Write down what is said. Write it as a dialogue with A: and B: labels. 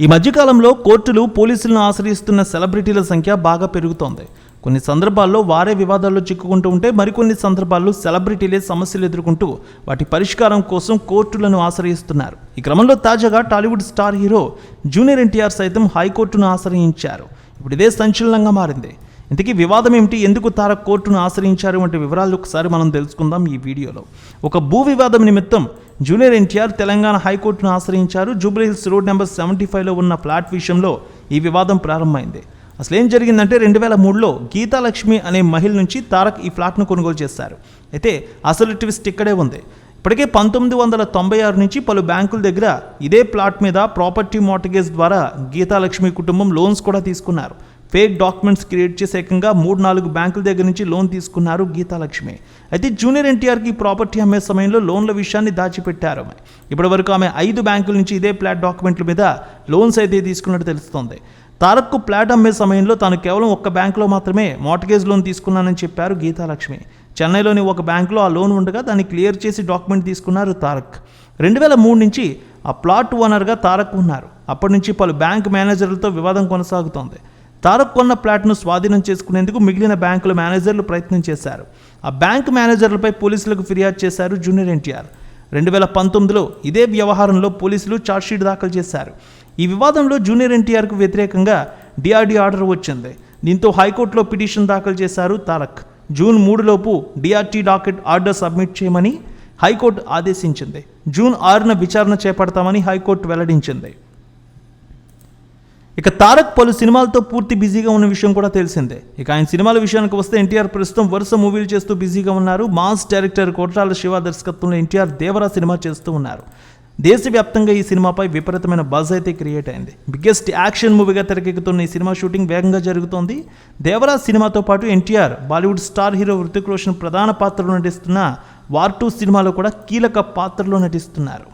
A: ఈ మధ్యకాలంలో కోర్టులు పోలీసులను ఆశ్రయిస్తున్న సెలబ్రిటీల సంఖ్య బాగా పెరుగుతోంది. కొన్ని సందర్భాల్లో వారే వివాదాల్లో చిక్కుకుంటూ ఉంటే మరికొన్ని సందర్భాల్లో సెలబ్రిటీలే సమస్యలు ఎదుర్కొంటూ వాటి పరిష్కారం కోసం కోర్టులను ఆశ్రయిస్తున్నారు. ఈ క్రమంలో తాజాగా Tollywood star hero junior NTR సైతం హైకోర్టును ఆశ్రయించారు. ఇప్పుడు ఇదే సంచలనంగా మారింది. ఇంతకీ వివాదం ఏమిటి? ఎందుకు తారక్ కోర్టును ఆశ్రయించారు? వంటి వివరాలు ఒకసారి మనం తెలుసుకుందాం ఈ వీడియోలో. ఒక భూ వివాదం నిమిత్తం జూనియర్ ఎన్టీఆర్ తెలంగాణ హైకోర్టును ఆశ్రయించారు. జూబ్లీహిల్స్ రోడ్ నెంబర్ సెవెంటీ ఫైవ్లో ఉన్న ఫ్లాట్ విషయంలో ఈ వివాదం ప్రారంభమైంది. అసలు ఏం జరిగిందంటే రెండు వేల మూడులో గీతాలక్ష్మి అనే మహిళ నుంచి తారక్ ఈ ఫ్లాట్ను కొనుగోలు చేశారు. అయితే అసలు ట్విస్ట్ ఇక్కడే ఉంది. ఇప్పటికే పంతొమ్మిది వందల తొంభై ఆరు నుంచి పలు బ్యాంకుల దగ్గర ఇదే ప్లాట్ మీద ప్రాపర్టీ మార్టిగేజ్ ద్వారా గీతాలక్ష్మి కుటుంబం లోన్స్ కూడా తీసుకున్నారు. ఫేక్ డాక్యుమెంట్స్ క్రియేట్ చేసి ఏకంగా మూడు నాలుగు బ్యాంకుల దగ్గర నుంచి లోన్ తీసుకున్నారు గీతాలక్ష్మి. అయితే జూనియర్ ఎన్టీఆర్కి ప్రాపర్టీ అమ్మే సమయంలో లోన్ల విషయాన్ని దాచిపెట్టారు ఆమె. ఇప్పటివరకు ఆమె ఐదు బ్యాంకుల నుంచి ఇదే ప్లాట్ డాక్యుమెంట్ల మీద లోన్స్ అయితే తీసుకున్నట్టు తెలుస్తోంది. తారక్కు ప్లాట్ అమ్మే సమయంలో తాను కేవలం ఒక్క బ్యాంకులో మాత్రమే మార్టిగేజ్ లోన్ తీసుకున్నానని చెప్పారు గీతాలక్ష్మి. చెన్నైలోని ఒక బ్యాంకులో ఆ లోన్ ఉండగా దాన్ని క్లియర్ చేసి డాక్యుమెంట్ తీసుకున్నారు తారక్. రెండు వేల మూడు నుంచి ఆ ప్లాట్ ఓనర్గా తారక్ ఉన్నారు. అప్పటి నుంచి పలు బ్యాంక్ మేనేజర్లతో వివాదం కొనసాగుతోంది. తారక్ కొన్న ప్లాట్ను స్వాధీనం చేసుకునేందుకు మిగిలిన బ్యాంకుల మేనేజర్లు ప్రయత్నం చేశారు. ఆ బ్యాంక్ మేనేజర్లపై పోలీసులకు ఫిర్యాదు చేశారు జూనియర్ ఎన్టీఆర్. రెండు వేల పంతొమ్మిదిలో ఇదే వ్యవహారంలో పోలీసులు ఛార్జ్షీట్ దాఖలు చేశారు. ఈ వివాదంలో జూనియర్ ఎన్టీఆర్కు వ్యతిరేకంగా డిఆర్డీ ఆర్డర్ వచ్చింది. దీంతో హైకోర్టులో పిటిషన్ దాఖలు చేశారు తారక్. జూన్ మూడులోపు డిఆర్టీ డాకెట్ ఆర్డర్ సబ్మిట్ చేయమని హైకోర్టు ఆదేశించింది. జూన్ ఆరున విచారణ చేపడతామని హైకోర్టు వెల్లడించింది. ఇక తారక్ పలు సినిమాలతో పూర్తి బిజీగా ఉన్న విషయం కూడా తెలిసిందే. ఇక ఆయన సినిమాల విషయానికి వస్తే ఎన్టీఆర్ ప్రస్తుతం వరుస మూవీలు చేస్తూ బిజీగా ఉన్నారు. మాస్ డైరెక్టర్ కోట్రాల శివ దర్శకత్వంలో ఎన్టీఆర్ దేవరా సినిమా చేస్తూ ఉన్నారు. దేశవ్యాప్తంగా ఈ సినిమాపై విపరీతమైన బజ్ అయితే క్రియేట్ అయింది. బిగ్గెస్ట్ యాక్షన్ మూవీగా తెరకెక్కుతున్న ఈ సినిమా షూటింగ్ వేగంగా జరుగుతోంది. దేవరా సినిమాతో పాటు NTR Bollywood star hero Hrithik Roshan ప్రధాన పాత్రలో నటిస్తున్న వార్ టూ సినిమాలో కూడా కీలక పాత్రలో నటిస్తున్నారు.